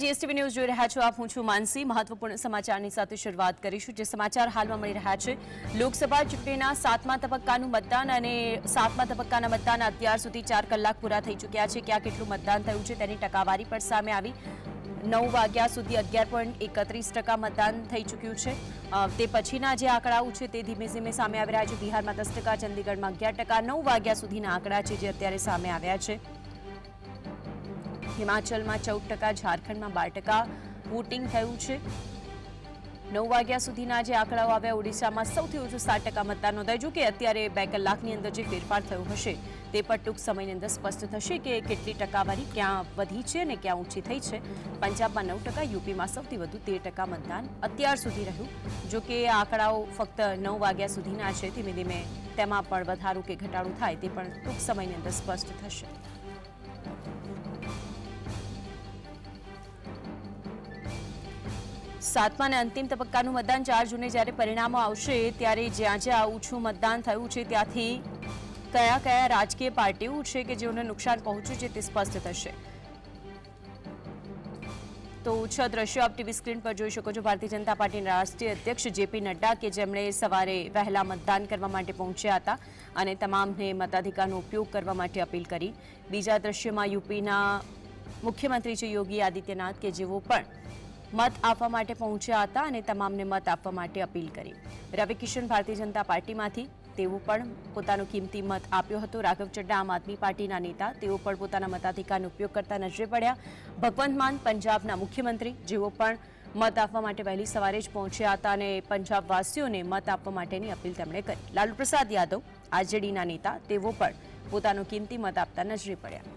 GSTV news જોઈ રહ્યા છો આપ, હું છું માનસી. મહત્વપૂર્ણ સમાચારની સાથે શરૂઆત કરીશું, જે સમાચાર હાલમાં મળી રહ્યા છે. લોકસભા ચૂંટણીના સાતમા તબક્કાનું મતદાન અને સાતમા તબક્કાના મતદાન અત્યાર સુધી ચાર કલાક પૂરા થઈ ચૂક્યા છે. ક્યાં કેટલું મતદાન થયું છે તેની ટકાવારી પણ સામે આવી. નવ વાગ્યા સુધી અગિયાર પોઈન્ટ એકત્રીસ ટકા મતદાન થઈ ચૂક્યું છે. તે પછીના જે આંકડાઓ છે તે ધીમે ધીમે સામે આવી રહ્યા છે. બિહારમાં દસ ટકા, ચંદીગઢમાં અગિયાર ટકા, નવ વાગ્યા સુધીના આંકડા છે જે અત્યારે સામે આવ્યા છે. હિમાચલમાં ચૌદ ટકા, ઝારખંડમાં બાર ટકા વોટિંગ થયું છે. નવ વાગ્યા સુધીના જે આંકડાઓ આવ્યા, ઓડિશામાં સૌથી ઓછું સાત ટકા મતદાન નોંધાયું કે અત્યારે બે કલાકની અંદર જે ફેરફાર થયો હશે, તે પણ ટૂંક સમયની અંદર સ્પષ્ટ થશે કે કેટલી ટકાવારી ક્યાં વધી છે અને ક્યાં ઊંચી થઈ છે. પંજાબમાં નવ ટકા, યુપીમાં સૌથી વધુ તેર ટકા મતદાન અત્યાર સુધી રહ્યું. જો કે આ આંકડાઓ ફક્ત નવ વાગ્યા સુધીના છે, ધીમે ધીમે તેમાં પણ વધારો કે ઘટાડો થાય તે પણ ટૂંક સમયની અંદર સ્પષ્ટ થશે. સાતમા અને અંતિમ તબક્કાનું મતદાન ચાર જૂને જ્યારે પરિણામો આવશે, ત્યારે જ્યાં જ્યાં ઓછું મતદાન થયું છે, ત્યાંથી કયા કયા રાજકીય પાર્ટીઓ છે કે જેઓને નુકસાન પહોંચ્યું છે તે સ્પષ્ટ થશે. તો છ દ્રશ્યો આપ ટીવી સ્ક્રીન પર જોઈ શકો છો. ભારતીય જનતા પાર્ટીના રાષ્ટ્રીય અધ્યક્ષ જેપી નડ્ડા કે જેમણે સવારે વહેલા મતદાન કરવા માટે પહોંચ્યા હતા અને તમામને મતાધિકારનો ઉપયોગ કરવા માટે અપીલ કરી. બીજા દ્રશ્યમાં યુપીના મુખ્યમંત્રી છે યોગી આદિત્યનાથ કે જેઓ પણ મત આપવા માટે પહોંચ્યા હતા અને તમામને મત આપવા માટે અપીલ કરી. રવિ કિશન ભારતીય જનતા પાર્ટીમાંથી તેઓ પણ પોતાનો કિંમતી મત આપ્યો હતો. રાઘવ ચડ્ડા આમ આદમી પાર્ટીના નેતા, તેઓ પણ પોતાના મતાધિકારનો ઉપયોગ કરતા નજરે પડ્યા. ભગવંત માન પંજાબના મુખ્યમંત્રી જેઓ પણ મત આપવા માટે વહેલી સવારે જ પહોંચ્યા હતા અને પંજાબવાસીઓને મત આપવા માટેની અપીલ તેમણે કરી. લાલુ પ્રસાદ યાદવ, આરજેડીના નેતા, તેઓ પણ પોતાનો કિંમતી મત આપતા નજરે પડ્યા.